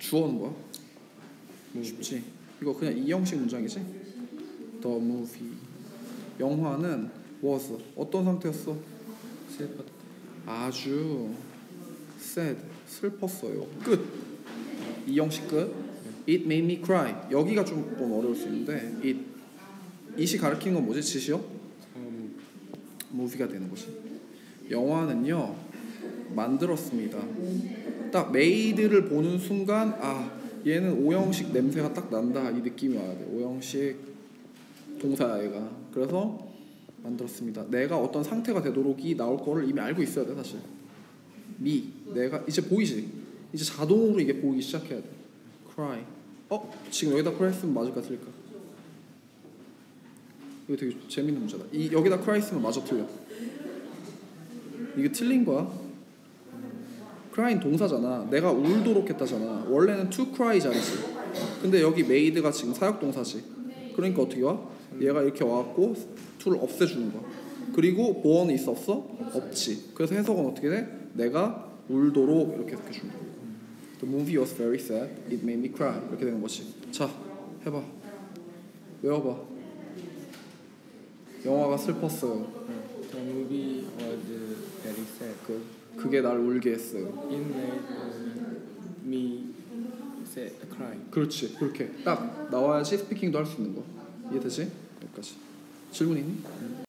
주어는 뭐야? 쉽지. 이거 그냥 이 형식 문장이지. The movie. 영화는 was 어떤 상태였어? 슬펐다. 아주 sad 슬펐어요. 끝. 이 형식 끝. It made me cry. 여기가 좀 어려울 수 있는데 it it이 가리키는 건 뭐지? 처음 무비가 되는 거지. 영화는요 만들었습니다. 딱 메이드를 보는 순간 아 얘는 오형식 냄새가 딱 난다 이 느낌이 와야 돼. 오형식 동사 얘가 그래서 만들었습니다. 내가 어떤 상태가 되도록이 나올 거를 이미 알고 있어야 돼 사실. 미 내가 이제 보이지. 이제 자동으로 이게 보이기 시작해야 돼. cry. 어 지금 여기다 cry 쓰면 맞을까 틀릴까? 이거 되게 재밌는 문제다. 이 여기다 cry 쓰면 맞아 틀려. 이게 틀린 거야. Crying 동사잖아. 내가 울도록 했다잖아. 원래는 to cry 자리지. 근데 여기 made가 지금 사역 동사지. 그러니까 어떻게 와? 얘가 이렇게 와갖고 to를 없애주는 거야. 그리고 born이 있었어? 없지. 그래서 해석은 어떻게 돼? 내가 울도록 이렇게 해석해 준다. The movie was very sad. It made me cry. 이렇게 되는 거지. 자, 해봐. 외워봐. 영화가 슬펐어요. The movie was very sad. 그 그게 날 울게 했어요. It made me sad, cry. 그렇지. 그렇게 딱 나와야지 스피킹도 할 수 있는 거. 이해되지? 여기까지. 질문 있니?